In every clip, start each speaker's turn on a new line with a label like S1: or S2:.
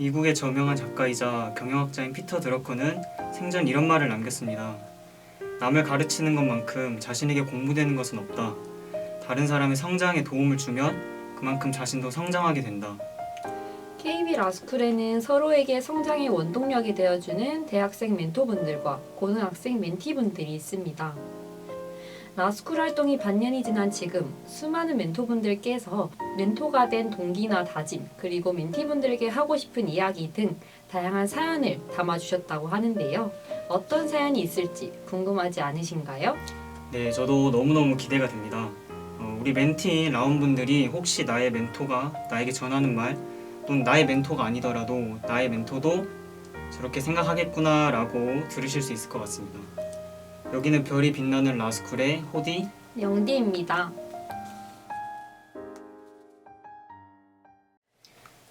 S1: 미국의 저명한 작가이자 경영학자인 피터 드러커는 생전 이런 말을 남겼습니다. 남을 가르치는 것만큼 자신에게 공부되는 것은 없다. 다른 사람의 성장에 도움을 주면 그만큼 자신도 성장하게 된다.
S2: KB 라스쿨에는 서로에게 성장의 원동력이 되어주는 대학생 멘토분들과 고등학생 멘티분들이 있습니다. 라스쿨 활동이 반년이 지난 지금 수많은 멘토분들께서 멘토가 된 동기나 다짐 그리고 멘티분들에게 하고 싶은 이야기 등 다양한 사연을 담아주셨다고 하는데요. 어떤 사연이 있을지 궁금하지 않으신가요?
S1: 네, 저도 너무너무 기대가 됩니다. 어, 우리 멘티인 라운분들이 혹시 나의 멘토가 나에게 전하는 말 또는 나의 멘토가 아니더라도 나의 멘토도 저렇게 생각하겠구나라고 들으실 수 있을 것 같습니다. 여기는 별이 빛나는 라스쿨의 호디
S2: 영디입니다.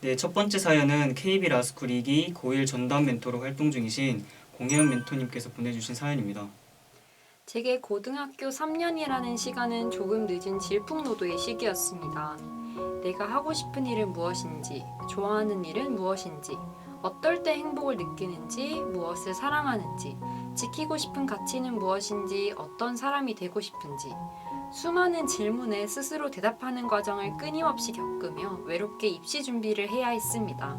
S1: 네, 첫 번째 사연은 KB 라스쿨 2기 고1 전담 멘토로 활동 중이신 공혜연 멘토님께서 보내주신 사연입니다.
S2: 제게 고등학교 3년이라는 시간은 조금 늦은 질풍노도의 시기였습니다. 내가 하고 싶은 일은 무엇인지, 좋아하는 일은 무엇인지, 어떨 때 행복을 느끼는지, 무엇을 사랑하는지, 지키고 싶은 가치는 무엇인지, 어떤 사람이 되고 싶은지, 수많은 질문에 스스로 대답하는 과정을 끊임없이 겪으며 외롭게 입시 준비를 해야 했습니다.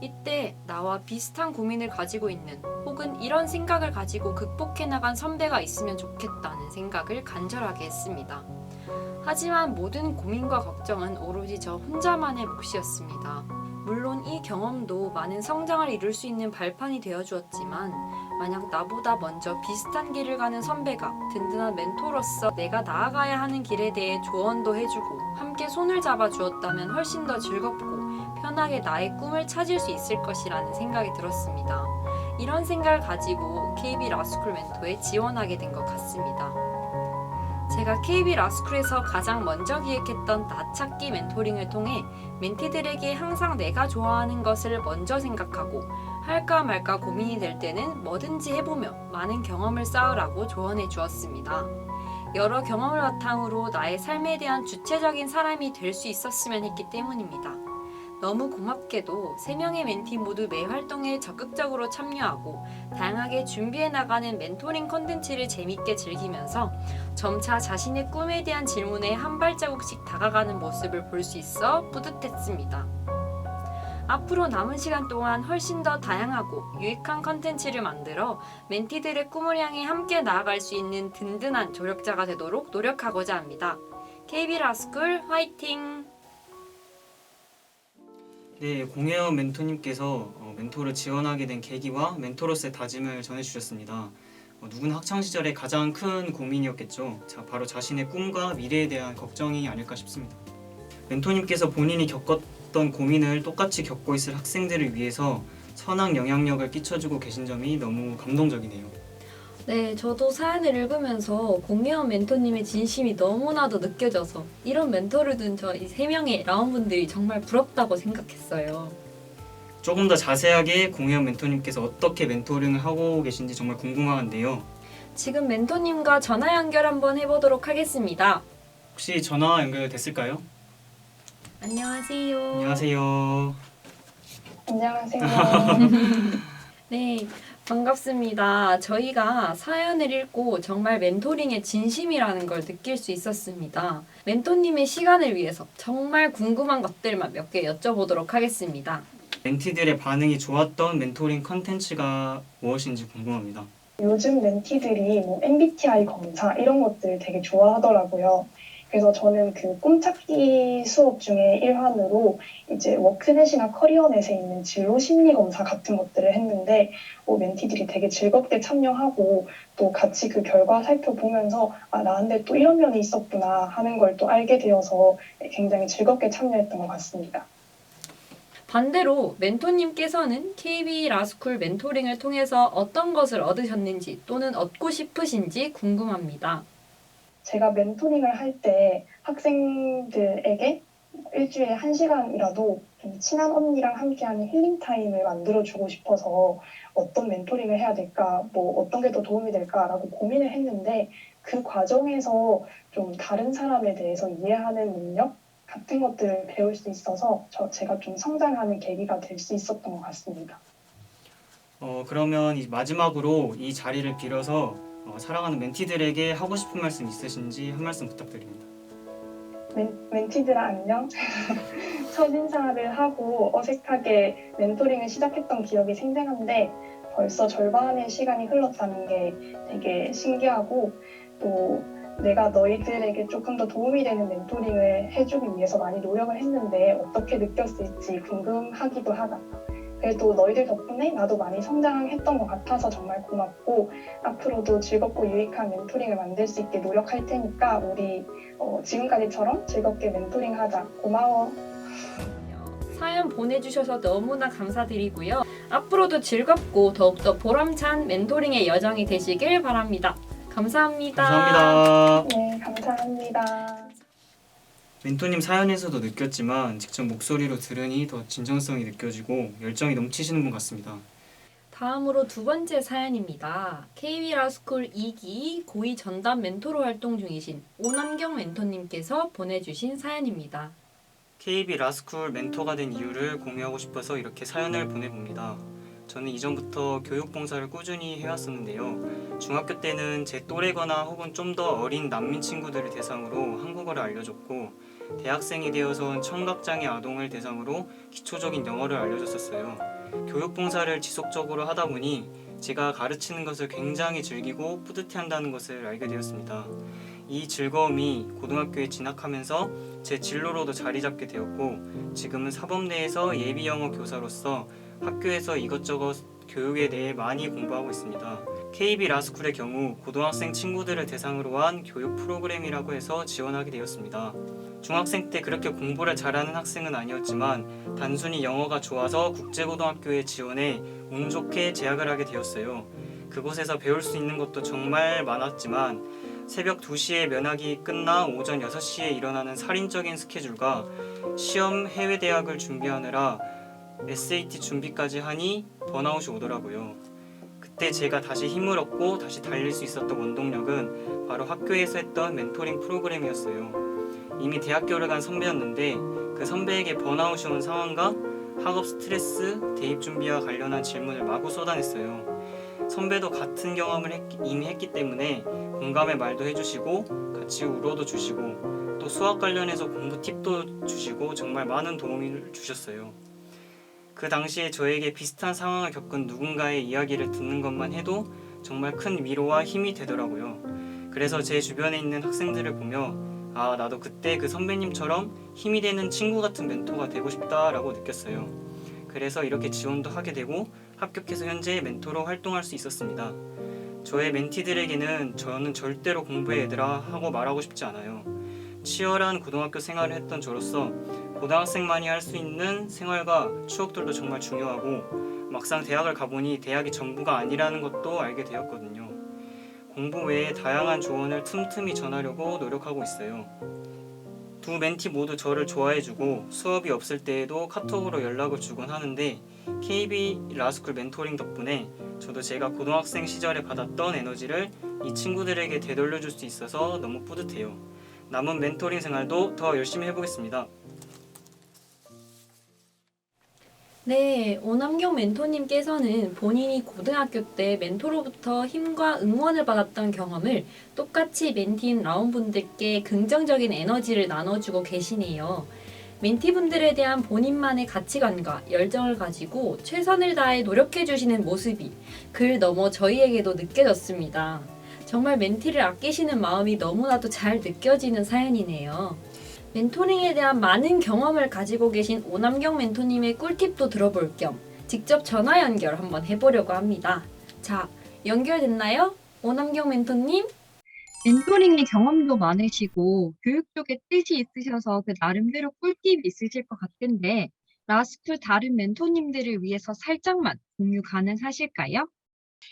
S2: 이때 나와 비슷한 고민을 가지고 있는 혹은 이런 생각을 가지고 극복해 나간 선배가 있으면 좋겠다는 생각을 간절하게 했습니다. 하지만 모든 고민과 걱정은 오로지 저 혼자만의 몫이었습니다. 물론 이 경험도 많은 성장을 이룰 수 있는 발판이 되어 주었지만 만약 나보다 먼저 비슷한 길을 가는 선배가 든든한 멘토로서 내가 나아가야 하는 길에 대해 조언도 해주고 함께 손을 잡아 주었다면 훨씬 더 즐겁고 편하게 나의 꿈을 찾을 수 있을 것이라는 생각이 들었습니다. 이런 생각을 가지고 KB 라스쿨 멘토에 지원하게 된 것 같습니다. 제가 KB 라스쿨에서 가장 먼저 기획했던 나 찾기 멘토링을 통해 멘티들에게 항상 내가 좋아하는 것을 먼저 생각하고 할까 말까 고민이 될 때는 뭐든지 해보며 많은 경험을 쌓으라고 조언해 주었습니다. 여러 경험을 바탕으로 나의 삶에 대한 주체적인 사람이 될 수 있었으면 했기 때문입니다. 너무 고맙게도 세 명의 멘티 모두 매 활동에 적극적으로 참여하고 다양하게 준비해 나가는 멘토링 컨텐츠를 재밌게 즐기면서 점차 자신의 꿈에 대한 질문에 한 발자국씩 다가가는 모습을 볼 수 있어 뿌듯했습니다. 앞으로 남은 시간 동안 훨씬 더 다양하고 유익한 컨텐츠를 만들어 멘티들의 꿈을 향해 함께 나아갈 수 있는 든든한 조력자가 되도록 노력하고자 합니다. KB 라스쿨 화이팅!
S1: 네, 공혜연 멘토님께서 어, 멘토를 지원하게 된 계기와 멘토로서의 다짐을 전해주셨습니다. 어, 누구나 학창 시절에 가장 큰 고민이었겠죠. 자, 바로 자신의 꿈과 미래에 대한 걱정이 아닐까 싶습니다. 멘토님께서 본인이 겪었던 고민을 똑같이 겪고 있을 학생들을 위해서 선한 영향력을 끼쳐주고 계신 점이 너무 감동적이네요.
S2: 네, 저도 사연을 읽으면서 공예원 멘토님의 진심이 너무나도 느껴져서 이런 멘토를 둔 저 이 세 명의 라운분들이 정말 부럽다고 생각했어요.
S1: 조금 더 자세하게 공혜연 멘토님께서 어떻게 멘토링을 하고 계신지 정말 궁금한데요.
S2: 지금 멘토님과 전화 연결 한번 해보도록 하겠습니다.
S1: 혹시 전화 연결됐을까요?
S2: 안녕하세요.
S1: 안녕하세요.
S3: 안녕하세요.
S2: 네, 반갑습니다. 저희가 사연을 읽고 정말 멘토링의 진심이라는 걸 느낄 수 있었습니다. 멘토님의 시간을 위해서 정말 궁금한 것들만 몇 개 여쭤보도록 하겠습니다.
S1: 멘티들의 반응이 좋았던 멘토링 컨텐츠가 무엇인지 궁금합니다.
S3: 요즘 멘티들이 뭐 MBTI 검사 이런 것들 되게 좋아하더라고요. 그래서 저는 그 꿈찾기 수업 중에 일환으로 이제 워크넷이나 커리어넷에 있는 진로 심리 검사 같은 것들을 했는데 뭐 멘티들이 되게 즐겁게 참여하고 또 같이 그 결과 살펴보면서 아 나한테 또 이런 면이 있었구나 하는 걸 또 알게 되어서 굉장히 즐겁게 참여했던 것 같습니다.
S2: 반대로 멘토님께서는 KB 라스쿨 멘토링을 통해서 어떤 것을 얻으셨는지 또는 얻고 싶으신지 궁금합니다.
S3: 제가 멘토링을 할 때 학생들에게 일주일에 한 시간이라도 좀 친한 언니랑 함께하는 힐링 타임을 만들어주고 싶어서 어떤 멘토링을 해야 될까, 뭐 어떤 게 더 도움이 될까라고 고민을 했는데 그 과정에서 좀 다른 사람에 대해서 이해하는 능력 같은 것들을 배울 수 있어서 저 제가 좀 성장하는 계기가 될 수 있었던 것 같습니다.
S1: 어, 그러면 이 마지막으로 이 자리를 빌어서 어, 사랑하는 멘티들에게 하고 싶은 말씀 있으신지 한 말씀 부탁드립니다.
S3: 멘, 멘티들아 안녕. 첫 인사를 하고 어색하게 멘토링을 시작했던 기억이 생생한데 벌써 절반의 시간이 흘렀다는 게 되게 신기하고 또 내가 너희들에게 조금 더 도움이 되는 멘토링을 해주기 위해서 많이 노력을 했는데 어떻게 느꼈을지 궁금하기도 하다. 그래도 너희들 덕분에 나도 많이 성장했던 것 같아서 정말 고맙고 앞으로도 즐겁고 유익한 멘토링을 만들 수 있게 노력할 테니까 우리 어, 지금까지처럼 즐겁게 멘토링 하자. 고마워.
S2: 사연 보내주셔서 너무나 감사드리고요. 앞으로도 즐겁고 더욱더 보람찬 멘토링의 여정이 되시길 바랍니다. 감사합니다.
S1: 감사합니다.
S3: 네, 감사합니다.
S1: 멘토님 사연에서도 느꼈지만 직접 목소리로 들으니 더 진정성이 느껴지고 열정이 넘치시는 분 같습니다.
S2: 다음으로 두 번째 사연입니다. KB 라스쿨 2기 고위 전담 멘토로 활동 중이신 오남경 멘토님께서 보내주신 사연입니다.
S1: KB 라스쿨 멘토가 된 이유를 공유하고 싶어서 이렇게 사연을 보내봅니다. 저는 이전부터 교육봉사를 꾸준히 해왔었는데요. 중학교 때는 제 또래거나 혹은 좀 더 어린 난민 친구들을 대상으로 한국어를 알려줬고 대학생이 되어선 청각장애 아동을 대상으로 기초적인 영어를 알려줬었어요. 교육봉사를 지속적으로 하다 보니 제가 가르치는 것을 굉장히 즐기고 뿌듯해한다는 것을 알게 되었습니다. 이 즐거움이 고등학교에 진학하면서 제 진로로도 자리 잡게 되었고 지금은 사범대에서 예비 영어 교사로서 학교에서 이것저것 교육에 대해 많이 공부하고 있습니다. KB 라스쿨의 경우 고등학생 친구들을 대상으로 한 교육 프로그램이라고 해서 지원하게 되었습니다. 중학생 때 그렇게 공부를 잘하는 학생은 아니었지만 단순히 영어가 좋아서 국제고등학교에 지원해 운 좋게 재학을 하게 되었어요. 그곳에서 배울 수 있는 것도 정말 많았지만 새벽 2시에 면학이 끝나 오전 6시에 일어나는 살인적인 스케줄과 시험 해외 대학을 준비하느라 SAT 준비까지 하니 번아웃이 오더라고요. 그때 제가 다시 힘을 얻고 다시 달릴 수 있었던 원동력은 바로 학교에서 했던 멘토링 프로그램이었어요. 이미 대학교를 간 선배였는데 그 선배에게 번아웃이 온 상황과 학업 스트레스, 대입 준비와 관련한 질문을 마구 쏟아냈어요. 선배도 같은 경험을 했- 이미 했기 때문에 공감의 말도 해주시고 같이 울어도 주시고 또 수학 관련해서 공부 팁도 주시고 정말 많은 도움을 주셨어요. 그 당시에 저에게 비슷한 상황을 겪은 누군가의 이야기를 듣는 것만 해도 정말 큰 위로와 힘이 되더라고요. 그래서 제 주변에 있는 학생들을 보며 아, 나도 그때 그 선배님처럼 힘이 되는 친구 같은 멘토가 되고 싶다라고 느꼈어요. 그래서 이렇게 지원도 하게 되고 합격해서 현재 멘토로 활동할 수 있었습니다. 저의 멘티들에게는 저는 절대로 공부해 얘들아 하고 말하고 싶지 않아요. 치열한 고등학교 생활을 했던 저로서 고등학생만이 할 수 있는 생활과 추억들도 정말 중요하고 막상 대학을 가보니 대학이 전부가 아니라는 것도 알게 되었거든요. 공부 외에 다양한 조언을 틈틈이 전하려고 노력하고 있어요. 두 멘티 모두 저를 좋아해주고 수업이 없을 때에도 카톡으로 연락을 주곤 하는데 KB 라스쿨 멘토링 덕분에 저도 제가 고등학생 시절에 받았던 에너지를 이 친구들에게 되돌려줄 수 있어서 너무 뿌듯해요. 남은 멘토링 생활도 더 열심히 해보겠습니다.
S2: 네, 오남경 멘토님께서는 본인이 고등학교 때 멘토로부터 힘과 응원을 받았던 경험을 똑같이 멘티인 라운분들께 긍정적인 에너지를 나눠주고 계시네요. 멘티분들에 대한 본인만의 가치관과 열정을 가지고 최선을 다해 노력해주시는 모습이 글 넘어 저희에게도 느껴졌습니다. 정말 멘티를 아끼시는 마음이 너무나도 잘 느껴지는 사연이네요. 멘토링에 대한 많은 경험을 가지고 계신 오남경 멘토님의 꿀팁도 들어볼 겸 직접 전화 연결 한번 해보려고 합니다. 자, 연결됐나요? 오남경 멘토님? 멘토링의 경험도 많으시고 교육 쪽에 뜻이 있으셔서 그 나름대로 꿀팁이 있으실 것 같은데 라스쿨 다른 멘토님들을 위해서 살짝만 공유 가능하실까요?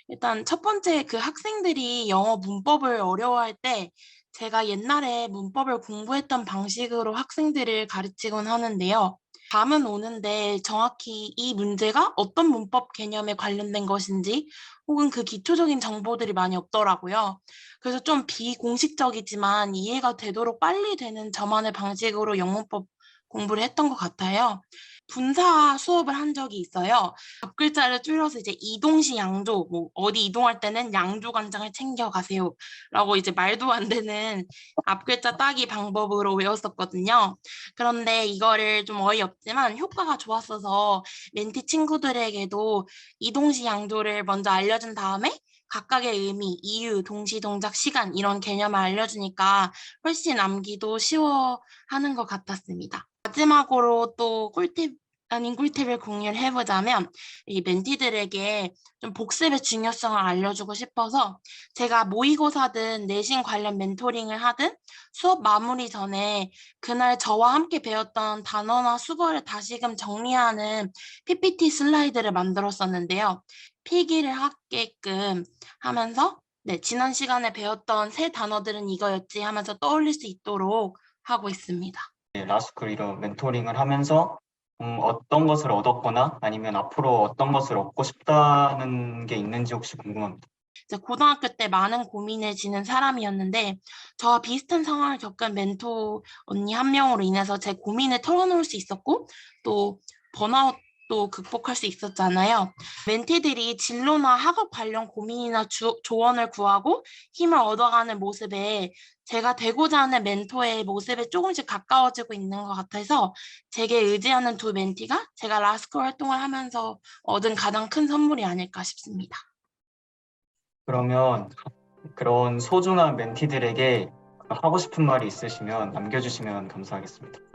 S4: 일단 첫 번째 그 학생들이 영어 문법을 어려워할 때 제가 옛날에 문법을 공부했던 방식으로 학생들을 가르치곤 하는데요. 감은 오는데 정확히 이 문제가 어떤 문법 개념에 관련된 것인지 혹은 그 기초적인 정보들이 많이 없더라고요. 그래서 좀 비공식적이지만 이해가 되도록 빨리 되는 저만의 방식으로 영문법 공부를 했던 것 같아요. 분사 수업을 한 적이 있어요. 앞글자를 줄여서 이제 이동시 양조, 뭐 어디 이동할 때는 양조 간장을 챙겨 가세요. 라고 이제 말도 안 되는 앞글자 따기 방법으로 외웠었거든요. 그런데 이거를 좀 어이없지만 효과가 좋았어서 멘티 친구들에게도 이동시 양조를 먼저 알려준 다음에 각각의 의미, 이유, 동시, 동작, 시간 이런 개념을 알려주니까 훨씬 암기도 쉬워하는 것 같았습니다. 마지막으로 또 꿀팁 아닌 꿀팁을 공유를 해보자면 이 멘티들에게 좀 복습의 중요성을 알려주고 싶어서 제가 모의고사든 내신 관련 멘토링을 하든 수업 마무리 전에 그날 저와 함께 배웠던 단어나 수거를 다시금 정리하는 PPT 슬라이드를 만들었었는데요. 필기를 하게끔 하면서 네, 지난 시간에 배웠던 새 단어들은 이거였지 하면서 떠올릴 수 있도록 하고 있습니다.
S1: 네, 라스쿨 이런 멘토링을 하면서 음, 어떤 것을 얻었거나 아니면 앞으로 어떤 것을 얻고 싶다는 게 있는지 혹시 궁금합니다.
S4: 고등학교 때 많은 고민을 지는 사람이었는데 저와 비슷한 상황을 겪은 멘토 언니 한 명으로 인해서 제 고민을 털어놓을 수 있었고 또 번아웃 도 극복할 수 있었잖아요. 멘티들이 진로나 학업 관련 고민이나 주- 조언을 구하고 힘을 얻어가는 모습에 제가 되고자 하는 멘토의 모습에 조금씩 가까워지고 있는 것 같아서 제게 의지하는 두 멘티가 제가 라스쿨 활동을 하면서 얻은 가장 큰 선물이 아닐까 싶습니다.
S1: 그러면 그런 소중한 멘티들에게 하고 싶은 말이 있으시면 남겨주시면 감사하겠습니다.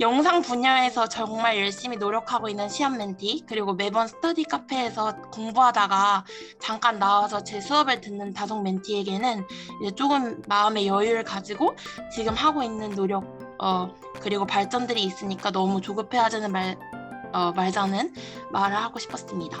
S4: 영상 분야에서 정말 열심히 노력하고 있는 시험 멘티, 그리고 매번 스터디 카페에서 공부하다가 잠깐 나와서 제 수업을 듣는 다속 멘티에게는 이제 조금 마음의 여유를 가지고 지금 하고 있는 노력, 어, 그리고 발전들이 있으니까 너무 조급해하자는 말, 어, 말자는 말을 하고 싶었습니다.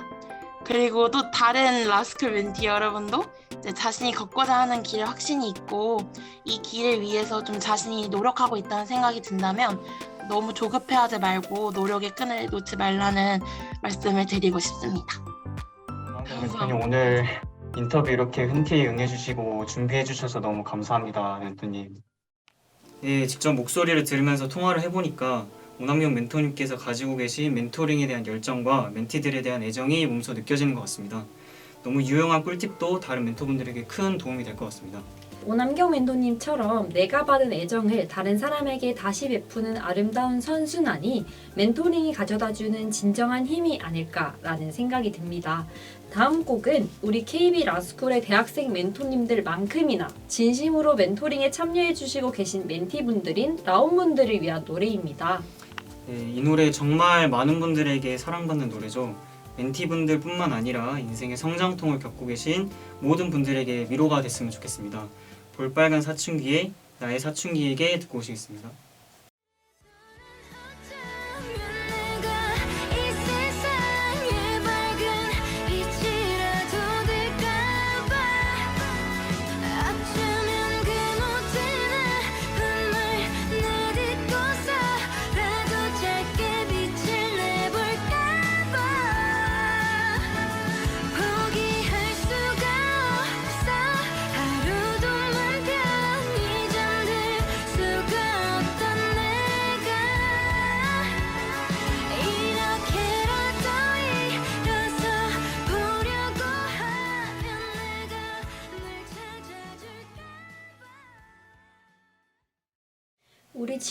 S4: 그리고 또 다른 라스쿨 멘티 여러분도 이제 자신이 걷고자 하는 길에 확신이 있고 이 길을 위해서 좀 자신이 노력하고 있다는 생각이 든다면 너무 조급해하지 말고 노력의 끈을 놓지 말라는 말씀을 드리고 싶습니다.
S1: 멘토님 오늘 인터뷰 이렇게 흔쾌히 응해주시고 준비해주셔서 너무 감사합니다, 멘토님. 네, 직접 목소리를 들으면서 통화를 해보니까 오남경 멘토님께서 가지고 계신 멘토링에 대한 열정과 멘티들에 대한 애정이 몸소 느껴지는 것 같습니다. 너무 유용한 꿀팁도 다른 멘토분들에게 큰 도움이 될 것 같습니다.
S2: 오남경 멘토님처럼 내가 받은 애정을 다른 사람에게 다시 베푸는 아름다운 선순환이 멘토링이 가져다주는 진정한 힘이 아닐까라는 생각이 듭니다. 다음 곡은 우리 KB 라스쿨의 대학생 멘토님들만큼이나 진심으로 멘토링에 참여해주시고 계신 멘티분들인 라온분들을 위한 노래입니다.
S1: 네, 이 노래 정말 많은 분들에게 사랑받는 노래죠. 멘티분들뿐만 아니라 인생의 성장통을 겪고 계신 모든 분들에게 위로가 됐으면 좋겠습니다. 볼빨간 사춘기에 나의 사춘기에게 듣고 오시겠습니다.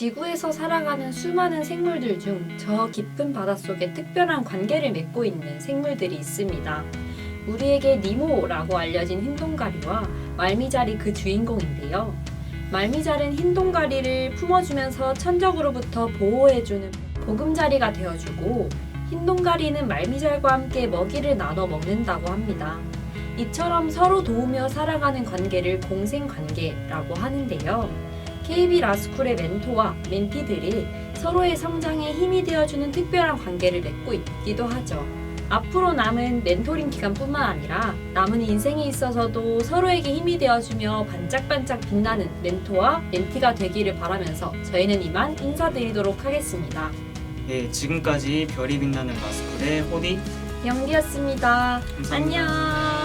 S2: 지구에서 살아가는 수많은 생물들 중 저 깊은 바닷속에 특별한 관계를 맺고 있는 생물들이 있습니다. 우리에게 니모라고 알려진 흰 동가리와 말미잘이 그 주인공인데요. 말미잘은 흰 동가리를 품어주면서 천적으로부터 보호해주는 보금자리가 되어주고 흰 동가리는 말미잘과 함께 먹이를 나눠 먹는다고 합니다. 이처럼 서로 도우며 살아가는 관계를 공생관계라고 하는데요. KB 라스쿨의 멘토와 멘티들이 서로의 성장에 힘이 되어주는 특별한 관계를 맺고 있기도 하죠. 앞으로 남은 멘토링 기간뿐만 아니라 남은 인생에 있어서도 서로에게 힘이 되어주며 반짝반짝 빛나는 멘토와 멘티가 되기를 바라면서 저희는 이만 인사드리도록 하겠습니다.
S1: 예, 지금까지 별이 빛나는 마스쿨의 호디
S2: 영디였습니다.
S1: 감사합니다.
S2: 안녕.